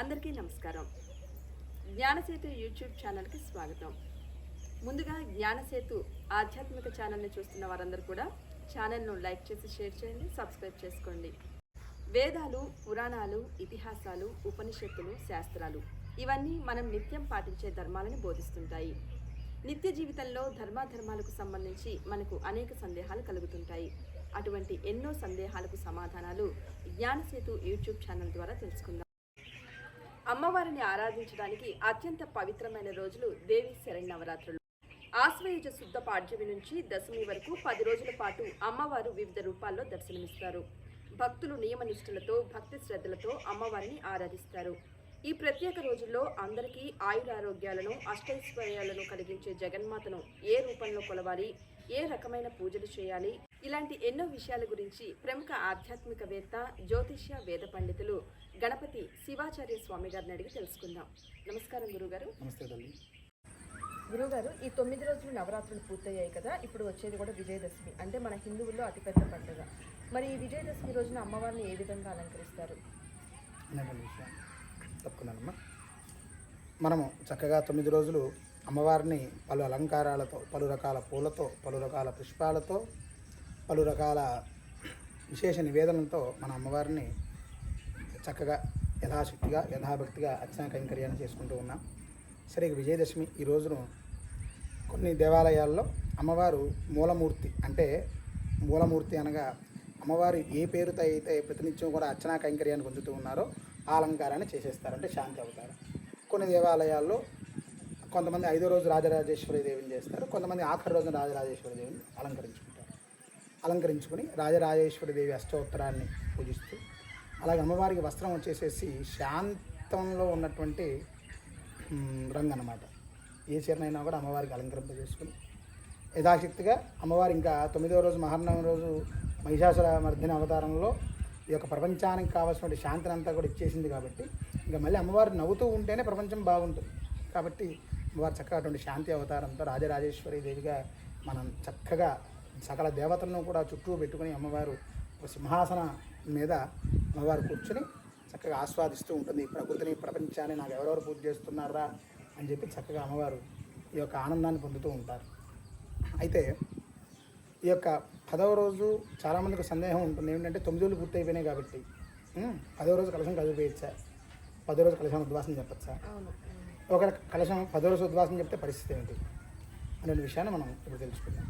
అందరికీ నమస్కారం. జ్ఞానసేతు యూట్యూబ్ ఛానల్కి స్వాగతం. ముందుగా జ్ఞానసేతు ఆధ్యాత్మిక ఛానల్ని చూస్తున్న వారందరూ కూడా ఛానల్ను లైక్ చేసి షేర్ చేయండి సబ్స్క్రైబ్ చేసుకోండి. వేదాలు పురాణాలు ఇతిహాసాలు ఉపనిషత్తులు శాస్త్రాలు ఇవన్నీ మనం నిత్యం పాటించే ధర్మాలను బోధిస్తుంటాయి. నిత్య జీవితంలో ధర్మాధర్మాలకు సంబంధించి మనకు అనేక సందేహాలు కలుగుతుంటాయి. అటువంటి ఎన్నో సందేహాలకు సమాధానాలు జ్ఞానసేతు యూట్యూబ్ ఛానల్ ద్వారా తెలుసుకుందాం. అమ్మవారిని ఆరాధించడానికి అత్యంత పవిత్రమైన రోజులు దేవి శరణ్ ఆశ్వయుజ శుద్ధ పాడ్యమి నుంచి దశమి వరకు పది రోజుల పాటు అమ్మవారు వివిధ రూపాల్లో దర్శనమిస్తారు. భక్తులు నియమనిష్ఠులతో భక్తి శ్రద్ధలతో అమ్మవారిని ఆరాధిస్తారు. ఈ ప్రత్యేక రోజుల్లో అందరికీ ఆయురారోగ్యాలను అష్టైశ్వర్యాలను కలిగించే జగన్మాతను ఏ రూపంలో కొలవాలి ఏ రకమైన పూజలు చేయాలి ఇలాంటి ఎన్నో విషయాల గురించి ప్రముఖ ఆధ్యాత్మికవేత్త జ్యోతిష్య వేద పండితులు గణపతి శివాచార్య స్వామి గారిని అడిగి తెలుసుకుందాం. నమస్కారం గురుగారు. నమస్తే తల్లి. గురుగారు ఈ తొమ్మిది రోజులు నవరాత్రులు పూర్తయ్యాయి కదా ఇప్పుడు వచ్చేది కూడా విజయదశమి అంటే మన హిందువుల్లో అతిపెద్ద పండుగ. మరి ఈ విజయదశమి రోజున అమ్మవారిని ఏ విధంగా అలంకరిస్తారు? తప్పుకున్నానమ్మా మనము చక్కగా తొమ్మిది రోజులు అమ్మవారిని పలు అలంకారాలతో పలు రకాల పూలతో పలు రకాల పుష్పాలతో పలు రకాల విశేష నివేదనలతో మన అమ్మవారిని చక్కగా యథాశక్తిగా యథాభక్తిగా అర్చన కైంకర్యాన్ని చేసుకుంటూ ఉన్నాం. సరే విజయదశమి ఈ రోజును కొన్ని దేవాలయాల్లో అమ్మవారు మూలమూర్తి అంటే మూలమూర్తి అనగా అమ్మవారు ఏ పేరుతో అయితే ప్రతినిత్యం కూడా అర్చనా కైంకర్యాన్ని పొందుతూ ఉన్నారో ఆ అలంకారాన్ని చేసేస్తారు. అంటే శాంతి అవుతారు. కొన్ని దేవాలయాల్లో కొంతమంది ఐదో రోజు రాజరాజేశ్వరి దేవిని చేస్తారు. కొంతమంది ఆఖరి రోజున రాజరాజేశ్వరి దేవిని అలంకరించుకుంటారు. అలంకరించుకుని రాజరాజేశ్వరి దేవి అష్టోత్తరాన్ని పూజిస్తూ అలాగే అమ్మవారికి వస్త్రం వచ్చేసేసి శాంతంలో ఉన్నటువంటి రంగు అన్నమాట. ఏ చీరనైనా కూడా అమ్మవారికి అలంకరింపజేసుకుని యథాశక్తిగా అమ్మవారు ఇంకా తొమ్మిదవ రోజు మహర్నవ రోజు మహిషాసుర మర్దిన అవతారంలో ఈ యొక్క ప్రపంచానికి కావాల్సినటువంటి శాంతిని అంతా కూడా ఇచ్చేసింది కాబట్టి ఇంకా మళ్ళీ అమ్మవారు నవ్వుతూ ఉంటేనే ప్రపంచం బాగుంటుంది. కాబట్టి అమ్మవారు చక్కగా అటువంటి శాంతి అవతారంతో రాజరాజేశ్వరి దేవిగా మనం చక్కగా సకల దేవతలను కూడా చుట్టూ పెట్టుకుని అమ్మవారు ఒక సింహాసన మీద అమ్మవారు కూర్చుని చక్కగా ఆస్వాదిస్తూ ఉంటుంది. ప్రకృతిని ప్రపంచాన్ని నాకు ఎవరెవరు పూజ చేస్తున్నారా అని చెప్పి చక్కగా అమ్మవారు ఈ యొక్క ఆనందాన్ని పొందుతూ ఉంటారు. అయితే ఈ యొక్క పదవ రోజు చాలామందికి సందేహం ఉంటుంది. ఏంటంటే తొమ్మిది రోజులు పూర్తి అయిపోయినాయి కాబట్టి పదవ రోజు కలశం కదిలిపోయచ్చా? పదో రోజు కలశం ఉద్వాసం చెప్పచ్చా? అవును. ఒక కలశం పదో రోజు ఉద్వాసం చెప్తే పరిస్థితి ఏంటి అనే విషయాన్ని మనం ఇప్పుడు తెలుసుకుందాం.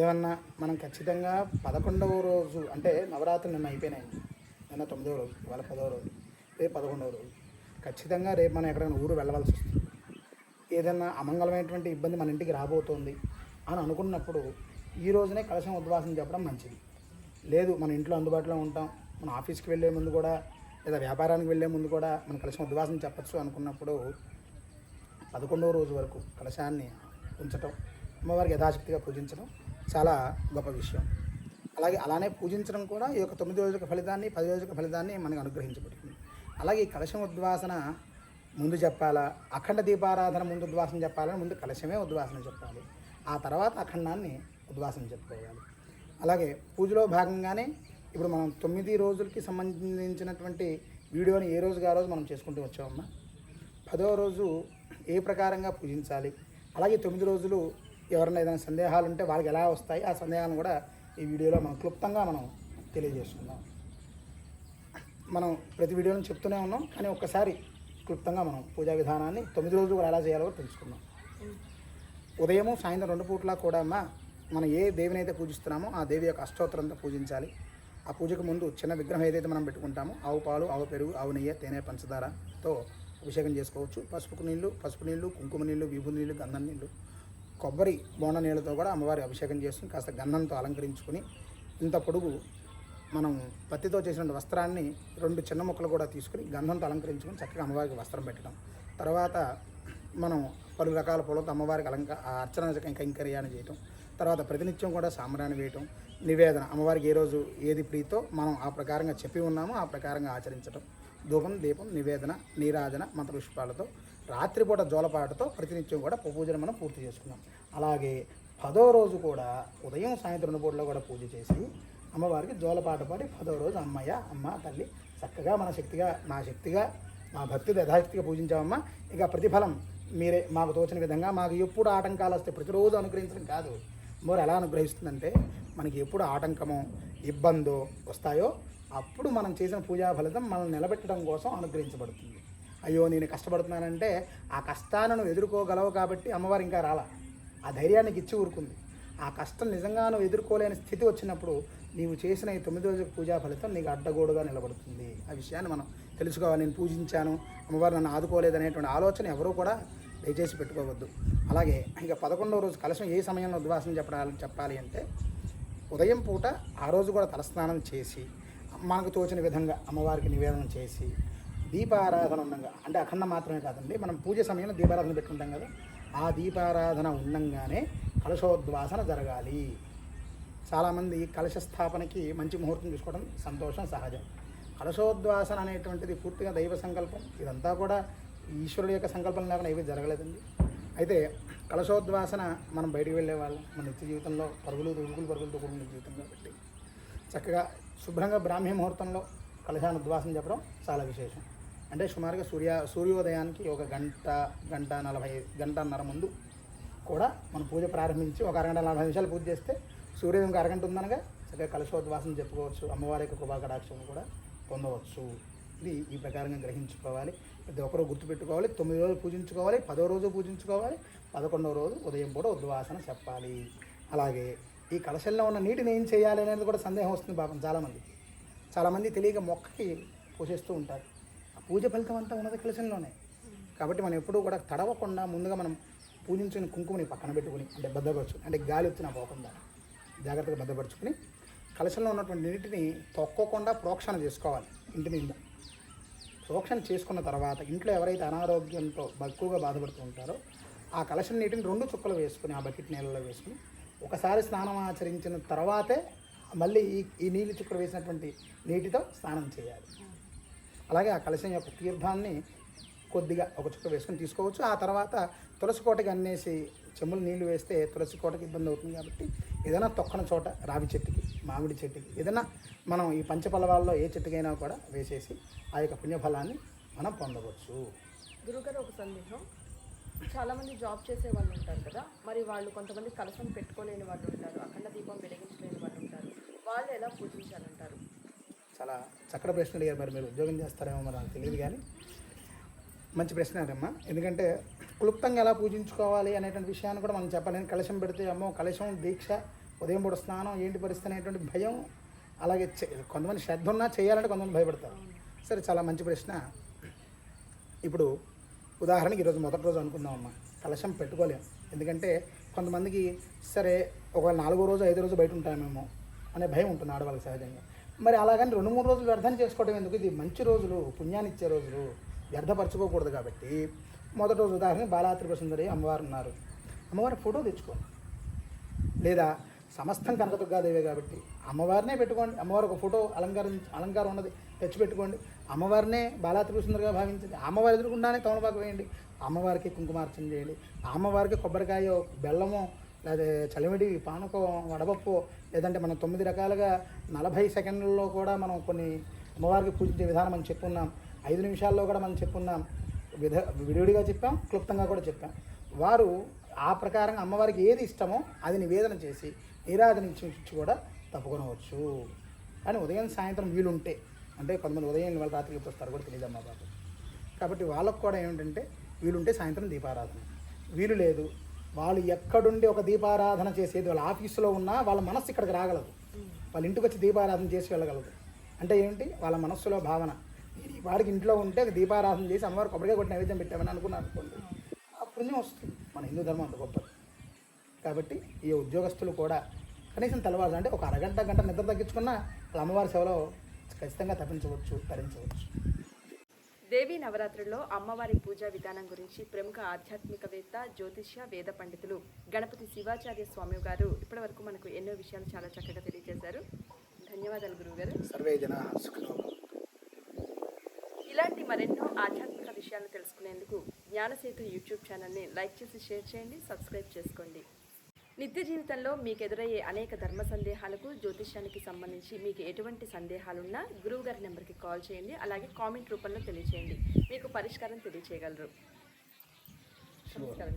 ఏమన్నా మనం ఖచ్చితంగా పదకొండవ రోజు అంటే నవరాత్రులు నిన్న అయిపోయినాయి. నిన్న తొమ్మిదవ రోజు ఇవాళ పదవ రోజు రేపు పదకొండవ రోజు. ఖచ్చితంగా రేపు మనం ఎక్కడైనా ఊరు వెళ్ళవలసి వస్తుంది. ఏదైనా అమంగళమైనటువంటి ఇబ్బంది మన ఇంటికి రాబోతోంది అని అనుకున్నప్పుడు ఈ రోజునే కలశం ఉద్వాసం చెప్పడం మంచిది. లేదు మన ఇంట్లో అందుబాటులో ఉంటాం మన ఆఫీస్కి వెళ్ళే ముందు కూడా లేదా వ్యాపారానికి వెళ్ళే ముందు కూడా మన కలశం ఉద్వాసం చెప్పచ్చు అనుకున్నప్పుడు పదకొండవ రోజు వరకు కలశాన్ని ఉంచటం అమ్మవారికి యథాశక్తిగా పూజించడం చాలా గొప్ప విషయం. అలాగే అలానే పూజించడం కూడా ఈ యొక్క తొమ్మిది రోజుల ఫలితాన్ని పది రోజుల ఫలితాన్ని మనకు అనుగ్రహించబడుతుంది. అలాగే ఈ కలశం ఉద్వాసన ముందు చెప్పాలా? అఖండ దీపారాధన ముందు ఉద్వాసన చెప్పాలని ముందు కలశమే ఉద్వాసన చెప్పాలి. ఆ తర్వాత అఖండాన్ని ఉద్వాసన చెప్పుకోవాలి. అలాగే పూజలో భాగంగానే ఇప్పుడు మనం తొమ్మిది రోజులకి సంబంధించినటువంటి వీడియోని ఏ రోజుగా ఆ రోజు మనం చేసుకుంటూ వచ్చామమ్మా? పదవ రోజు ఏ ప్రకారంగా పూజించాలి? అలాగే తొమ్మిది రోజులు ఎవరైనా ఏదైనా సందేహాలు ఉంటే వాళ్ళకి ఎలా వస్తాయి ఆ సందేహాలను కూడా ఈ వీడియోలో మనం క్లుప్తంగా మనం తెలియజేసుకుందాం. మనం ప్రతి వీడియోని చెప్తూనే ఉన్నాం కానీ ఒక్కసారి క్లుప్తంగా మనం పూజా విధానాన్ని తొమ్మిది రోజులు కూడా ఎలా చేయాలో కూడా తెలుసుకుందాం. ఉదయము సాయంత్రం రెండు పూట్ల కూడా అమ్మ మనం ఏ దేవిని అయితే పూజిస్తున్నామో ఆ దేవి యొక్క అష్టోత్తరంతో పూజించాలి. ఆ పూజకు ముందు చిన్న విగ్రహం ఏదైతే మనం పెట్టుకుంటామో ఆవు పాలు ఆవు పెరుగు ఆవు నెయ్యి తేనె పంచదారతో అభిషేకం చేసుకోవచ్చు. పసుపు నీళ్ళు పసుపు నీళ్ళు కుంకుమ నీళ్ళు విభు నీళ్ళు గంధం నీళ్ళు కొబ్బరి బోన నీళ్ళతో కూడా అమ్మవారి అభిషేకం చేసుకుని కాస్త గంధంతో అలంకరించుకుని ఇంత పొడుగు మనం పత్తితో చేసిన వస్త్రాన్ని రెండు చిన్న ముక్కలు కూడా తీసుకుని గంధంతో అలంకరించుకుని చక్కగా అమ్మవారికి వస్త్రం పెట్టడం. తర్వాత మనం పలు రకాల పూలతో అమ్మవారికి అలంక అర్చన కైంకర్యాన్ని చేయటం. తర్వాత ప్రతినిత్యం కూడా సాంబ్రాణి వేయటం. నివేదన అమ్మవారికి ఏ రోజు ఏది ప్రీతో మనం ఆ ప్రకారంగా చెప్పి ఉన్నామో ఆ ప్రకారంగా ఆచరించటం. ధూపం దీపం నివేదన నీరాజన మంత్రపుష్పాలతో రాత్రిపూట జోలపాటతో ప్రతినిత్యం కూడా పూజను మనం పూర్తి చేసుకున్నాం. అలాగే పదో రోజు కూడా ఉదయం సాయంత్రం రెండు పూటలో కూడా పూజ చేసి అమ్మవారికి జోలపాట పాడి పదో రోజు అమ్మయ్య అమ్మ తల్లి చక్కగా మన శక్తిగా నా శక్తిగా మా భక్తి యథాశక్తిగా పూజించామమ్మా. ఇక ప్రతిఫలం మీరే మాకు తోచిన విధంగా మాకు ఎప్పుడు ఆటంకాలు వస్తే ప్రతిరోజు అనుగ్రహించడం కాదు. మరి ఎలా అనుగ్రహిస్తుందంటే మనకి ఎప్పుడు ఆటంకమో ఇబ్బందో వస్తాయో అప్పుడు మనం చేసిన పూజా ఫలితం మనల్ని నిలబెట్టడం కోసం అనుగ్రహించబడుతుంది. అయ్యో నేను కష్టపడుతున్నానంటే ఆ కష్టాన్ని నువ్వు ఎదుర్కోగలవు కాబట్టి అమ్మవారు ఇంకా రాలా. ఆ ధైర్యానికి ఇచ్చి ఊరుకుంది. ఆ కష్టం నిజంగా నువ్వు ఎదుర్కోలేని స్థితి వచ్చినప్పుడు నీవు చేసిన ఈ తొమ్మిది రోజుల పూజా ఫలితం నీకు అడ్డగోడుగా నిలబడుతుంది. ఆ విషయాన్ని మనం తెలుసుకోవాలి. నేను పూజించాను. అమ్మవారు నన్ను ఆదుకోలేదు అనేటువంటి ఆలోచన ఎవరూ కూడా దయచేసి పెట్టుకోవద్దు. అలాగే ఇంకా పదకొండవ రోజు కలశం ఏ సమయంలో ఉద్వాసం చెప్పడాలని చెప్పాలి అంటే ఉదయం పూట ఆ రోజు కూడా తలస్నానం చేసి మనకు తోచిన విధంగా అమ్మవారికి నివేదన చేసి దీపారాధన ఉండగా. అంటే అఖండ మాత్రమే కాదండి మనం పూజ సమయంలో దీపారాధన పెట్టుకుంటాం కదా ఆ దీపారాధన ఉండంగానే కలశోద్వాసన జరగాలి. చాలామంది కలశ స్థాపనకి మంచి ముహూర్తం చూసుకోవడం సంతోషం సహజం. కలశోద్వాసన అనేటువంటిది పూర్తిగా దైవ సంకల్పం. ఇదంతా కూడా ఈశ్వరుడు యొక్క సంకల్పం లేకుండా ఏమీ జరగలేదండి. అయితే కలశోద్వాసన మనం బయటికి వెళ్ళే వాళ్ళం. మన నిత్య జీవితంలో పరుగులు ఉరుకులు పరుగులతో కూడిన జీవితం కాబట్టి. చక్కగా శుభ్రంగా బ్రాహ్మీ ముహూర్తంలో కలశాన్ని ఉద్వాసన చెప్పడం చాలా విశేషం. అంటే సుమారుగా సూర్య సూర్యోదయానికి ఒక గంట గంట నలభై గంటన్నర ముందు కూడా మనం పూజ ప్రారంభించి ఒక అరగంట నలభై నిమిషాలు పూజ చేస్తే సూర్యోదయం ఒక అరగంట ఉందనగా చక్కగా కలశోద్వాసం చెప్పుకోవచ్చు అమ్మవారి యొక్క కృపాకటాక్షం కూడా పొందవచ్చు. ఇది ఈ ప్రకారంగా గ్రహించుకోవాలి. ప్రతి ఒక్కరూ గుర్తుపెట్టుకోవాలి. తొమ్మిది రోజులు పూజించుకోవాలి. పదో రోజు పూజించుకోవాలి. పదకొండవ రోజు ఉదయం పూట ఉద్వాసన చెప్పాలి. అలాగే ఈ కలశంలో ఉన్న నీటిని ఏం చేయాలి అనేది కూడా సందేహం వస్తుంది పాపం చాలామందికి. చాలామంది తెలియక మొక్కకి పోషిస్తూ ఉంటారు. పూజ ఫలితం అంతా ఉన్నది కలశంలోనే. కాబట్టి మనం ఎప్పుడూ కూడా తడవకుండా ముందుగా మనం పూజించిన కుంకుమని పక్కన పెట్టుకుని అంటే భద్రపరచుకుని అంటే గాలి వచ్చినా పోకుండా జాగ్రత్తగా భద్రపరచుకుని కలశంలో ఉన్నటువంటి నీటిని తొక్కకుండా ప్రోక్షణ చేసుకోవాలి ఇంటి మీద. ప్రోక్షణ చేసుకున్న తర్వాత ఇంట్లో ఎవరైతే అనారోగ్యంతో ఎక్కువగా బాధపడుతూ ఉంటారో ఆ కలశం నీటిని రెండు చుక్కలు వేసుకుని ఆ బకెట్ నీళ్ళలో వేసుకుని ఒకసారి స్నానం ఆచరించిన తర్వాతే మళ్ళీ ఈ ఈ నీళ్ళు చుక్కలు వేసినటువంటి నీటితో స్నానం చేయాలి. అలాగే ఆ కలశం యొక్క తీర్థాన్ని కొద్దిగా ఒక చుక్క వేసుకొని తీసుకోవచ్చు. ఆ తర్వాత తులసి కోటకి అన్నేసి చెమ్ములు నీళ్ళు వేస్తే తులసి కోటకి ఇబ్బంది అవుతుంది కాబట్టి ఏదైనా తొక్కన చోట రావి చెట్టుకి మామిడి చెట్టుకి ఏదైనా మనం ఈ పంచపల్లవాల్లో ఏ చెట్టుకైనా కూడా వేసేసి ఆ యొక్క పుణ్యఫలాన్ని మనం పొందవచ్చు. గురుగారు ఒక సందేహం. చాలామంది జాబ్ చేసే వాళ్ళు ఉంటారు కదా మరి వాళ్ళు కొంతమంది కలసం పెట్టుకోలేని వాళ్ళు ఉంటారు అఖండ దీపం వెలిగించలేని వాళ్ళు ఉంటారు. వాళ్ళు ఎలా పూజించాలంటారు? చాలా చక్కటి ప్రశ్న అడిగారు. మరి మీరు ఉద్యోగం చేస్తారేమో మరి నాకు తెలియదు కానీ మంచి ప్రశ్న అదమ్మా. ఎందుకంటే క్లుప్తంగా ఎలా పూజించుకోవాలి అనేటువంటి విషయాన్ని కూడా మనం చెప్పాలి. నేను కలశం పెడితే అమ్మో కలశం దీక్ష ఉదయం పూట స్నానం ఏంటి పరిస్థితి అనేటువంటి భయం అలాగే కొంతమంది శ్రద్ధ ఉన్నా చేయాలంటే కొంతమంది భయపడతారు. సరే చాలా మంచి ప్రశ్న. ఇప్పుడు ఉదాహరణకి ఈరోజు మొదటి రోజు అనుకుందామమ్మా కలశం పెట్టుకోలేము ఎందుకంటే కొంతమందికి సరే ఒక నాలుగో రోజు ఐదో రోజు బయట ఉంటామేమో అనే భయం ఉంటుంది ఆడవాళ్ళకి సహజంగా. మరి అలాగని రెండు మూడు రోజులు వ్యర్థం చేసుకోవడం ఎందుకు? ఇది మంచి రోజులు పుణ్యాన్ని ఇచ్చే రోజులు. వ్యర్థపరచుకోకూడదు కాబట్టి మొదటి రోజు ఉదాహరణ బాలాత్రిప సుందరి అమ్మవారు ఉన్నారు. అమ్మవారి ఫోటో తెచ్చుకోండి లేదా సమస్తం కనకదుర్గాదేవే కాబట్టి అమ్మవారినే పెట్టుకోండి. అమ్మవారు ఒక ఫోటో అలంకారం అలంకారం ఉన్నది తెచ్చి పెట్టుకోండి అమ్మవారినే బాలాత్రిపుసుందరిగా భావించండి. అమ్మవారి ఎదురుకుండానే తమలపాకు వేయండి. అమ్మవారికి కుంకుమార్చన చేయండి. అమ్మవారికి కొబ్బరికాయ బెల్లము లేదా చలిమిడి పానకం వడపప్పు లేదంటే మనం తొమ్మిది రకాలుగా నలభై సెకండ్లలో కూడా మనం కొన్ని అమ్మవారికి పూజించే విధానం మనం చెప్పుకున్నాం ఐదు నిమిషాల్లో కూడా మనం చెప్పుకున్నాం విధ విడివిడిగా చెప్పాం క్లుప్తంగా కూడా చెప్పాం. వారు ఆ ప్రకారంగా అమ్మవారికి ఏది ఇష్టమో అది నివేదన చేసి నీరాధనించి కూడా తప్పుకొనవచ్చు. కానీ ఉదయం సాయంత్రం వీలుంటే అంటే కొంతమంది ఉదయం వాళ్ళు రాత్రికి వస్తారు కూడా తెలియదు అమ్మా బాబు. కాబట్టి వాళ్ళకు కూడా ఏమిటంటే వీలుంటే సాయంత్రం దీపారాధన. వీలు లేదు వాళ్ళు ఎక్కడుండి ఒక దీపారాధన చేసేది? వాళ్ళ ఆఫీసులో ఉన్నా వాళ్ళ మనస్సు ఇక్కడికి రాగలదు. వాళ్ళ ఇంటికి వచ్చి దీపారాధన చేసి వెళ్ళగలదు. అంటే ఏంటి? వాళ్ళ మనస్సులో భావన. నేను ఈ వాడికి ఇంట్లో ఉంటే ఒక దీపారాధన చేసి అమ్మవారు కొబ్బరిగా కొట్టి నైవేద్యం పెట్టామని అనుకున్నాను అనుకోండి. ఆ పుణ్యం వస్తుంది. మన హిందూ ధర్మం అంత గొప్పది. కాబట్టి ఈ ఉద్యోగస్తులు కూడా కనీసం తెల్లవారు అంటే ఒక అరగంట గంట నిద్ర తగ్గించుకున్నా వాళ్ళ అమ్మవారి సేవలో ఖచ్చితంగా తప్పించవచ్చు తరించవచ్చు. దేవీ నవరాత్రుల్లో అమ్మవారి పూజా విధానం గురించి ప్రముఖ ఆధ్యాత్మికవేత్త జ్యోతిష్య వేద పండితులు గణపతి శివాచార్య స్వామి గారు ఇప్పటివరకు మనకు ఎన్నో విషయాలు చాలా చక్కగా తెలియజేశారు. ధన్యవాదాలు గురువుగారు. సర్వే ఇలాంటి మరెన్నో ఆధ్యాత్మిక విషయాలను తెలుసుకునేందుకు జ్ఞానసేతు యూట్యూబ్ ఛానల్ని లైక్ చేసి షేర్ చేయండి సబ్స్క్రైబ్ చేసుకోండి. నిత్య జీవితంలో మీకు ఎదురయ్యే అనేక ధర్మ సందేహాలకు జ్యోతిష్యానికి సంబంధించి మీకు ఎటువంటి సందేహాలున్నా గురువు గారి నెంబర్కి కాల్ చేయండి. అలాగే కామెంట్ రూపంలో తెలియచేయండి. మీకు పరిష్కారం తెలియచేయగలరు. నమస్కారం.